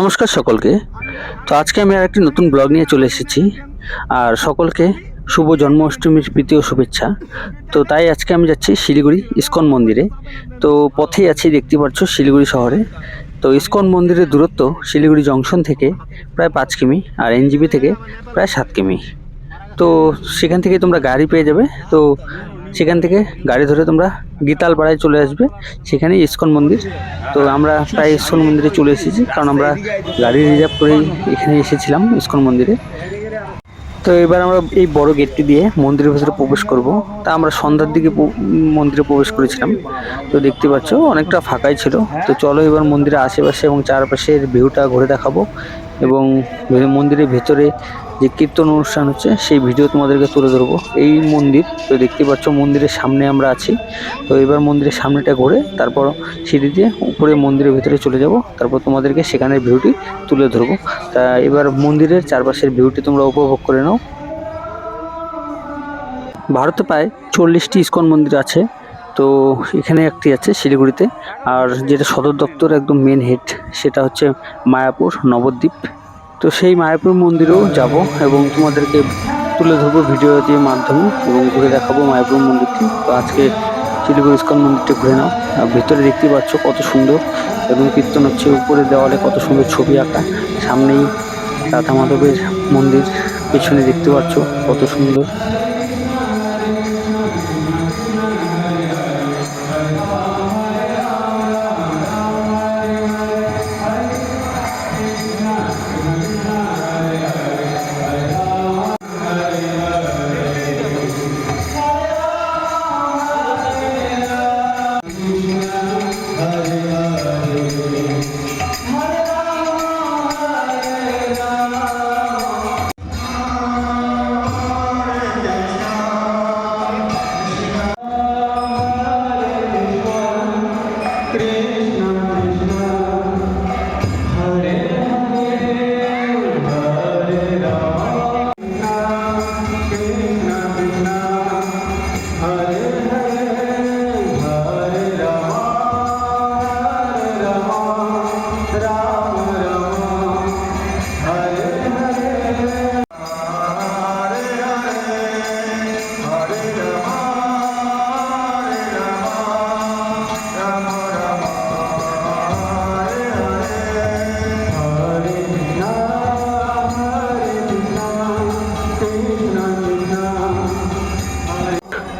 নমস্কার সকলকে। তো আজকে আমি আর একটি নতুন ব্লগ নিয়ে চলে এসেছি। আর সকলকে শুভ জন্মাষ্টমীর প্রীতি ও শুভেচ্ছা। তো তাই আজকে আমি যাচ্ছি শিলিগুড়ি ইস্কন মন্দিরে। তো পথেই আছি, দেখতে পাচ্ছ শিলিগুড়ি শহরে। তো ইস্কন মন্দিরের দূরত্ব শিলিগুড়ি জংশন থেকে প্রায় পাঁচ কিমি আর এনজিবি থেকে প্রায় সাত কিমি। তো সেখান থেকে তোমরা গাড়ি পেয়ে যাবে। তো সেখান থেকে গাড়ি ধরে তোমরা গীতালপাড়ায় চলে আসবে। সেখানে ইস্কন মন্দির। তো আমরা প্রায় ইস্কন মন্দিরে চলে এসেছি, কারণ আমরা গাড়ি রিজার্ভ করেই এখানে এসেছিলাম ইস্কন মন্দিরে। তো এবার আমরা এই বড় গেটটি দিয়ে মন্দিরের ভেতরে প্রবেশ করব। তা আমরা সন্ধ্যার দিকে মন্দিরে প্রবেশ করেছিলাম। তো দেখতে পাচ্ছ, অনেকটা ফাঁকাই ছিল। তো চলো এবার মন্দিরের আশেপাশে এবং চারপাশের ভিউটা ঘুরে দেখাবো। এবং মন্দিরের ভেতরে যে কীর্তন অনুষ্ঠান হচ্ছে, সেই ভিডিও তোমাদেরকে তুলে ধরবো। এই মন্দির, তো দেখতে পাচ্ছ মন্দিরের সামনে আমরা আছি। তো এবার মন্দিরের সামনেটা ঘুরে তারপর সিঁড়ি দিয়ে উপরে মন্দিরের ভেতরে চলে যাব। তারপর তোমাদেরকে সেখানের ভিউটি তুলে ধরবো। তা এবার মন্দিরের চারপাশের ভিউটি তোমরা উপভোগ করে নাও। ভারতে প্রায় চল্লিশটি ইস্কন মন্দির আছে। তো এখানে একটি আছে শিলিগুড়িতে। আর যেটা সদর দপ্তর একদম মেন হেড সেটা হচ্ছে মায়াপুর, নবদ্বীপ। তো সেই মায়াপুর মন্দিরেও যাব এবং তোমাদেরকে তুলে ধরবো ভিডিওটির মাধ্যমে এবং ঘুরে দেখাবো মায়াপুর মন্দিরটি। তো আজকে শিলিগুড়ি ইস্কন মন্দিরটি ঘুরে নাও। আর ভিতরে দেখতে পাচ্ছ কত সুন্দর এবং কীর্তন হচ্ছে উপরে দেওয়ালে কত সুন্দর ছবি আঁকা। সামনেই রাধা মাধবের মন্দির, পেছনে দেখতে পাচ্ছ কত সুন্দর। Hare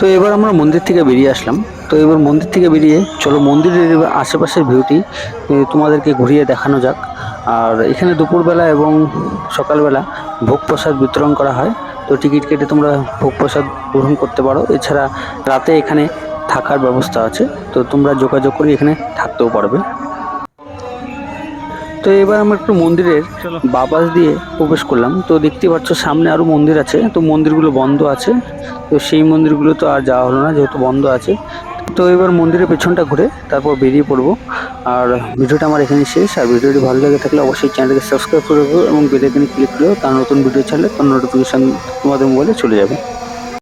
তো এবার আমরা মন্দির থেকে বেরিয়ে আসলাম। তো এবার মন্দির থেকে বেরিয়ে চলো মন্দিরের আশেপাশের ভিউটি তোমাদেরকে ঘুরিয়ে দেখানো যাক। আর এখানে দুপুরবেলা এবং সকালবেলা ভোগ প্রসাদ বিতরণ করা হয়। তো টিকিট কেটে তোমরা ভোগ প্রসাদ গ্রহণ করতে পারো। এছাড়া রাতে এখানে থাকার ব্যবস্থা আছে। তো তোমরা যোগাযোগ করে এখানে থাকতেও পারবে। তো এবার আমরা একটু মন্দিরের বাপাস দিয়ে প্রবেশ করলাম। তো দেখতে পাচ্ছ সামনে আরও মন্দির আছে। তো মন্দিরগুলো বন্ধ আছে। তো সেই মন্দিরগুলো তো আর যাওয়া হলো না যেহেতু বন্ধ আছে। তো এবার মন্দিরের পেছনটা ঘুরে তারপর বেরিয়ে পড়ব। আর ভিডিওটা আমার এখানে শেষ। আর ভিডিওটি ভালো লেগে থাকলে অবশ্যই চ্যানেলকে সাবস্ক্রাইব করে এবং বেল আইকনে ক্লিক করলেও তার নতুন ভিডিও ছাড়লে তার নোটিফিকেশান তোমাদের মোবাইলে চলে যাবে।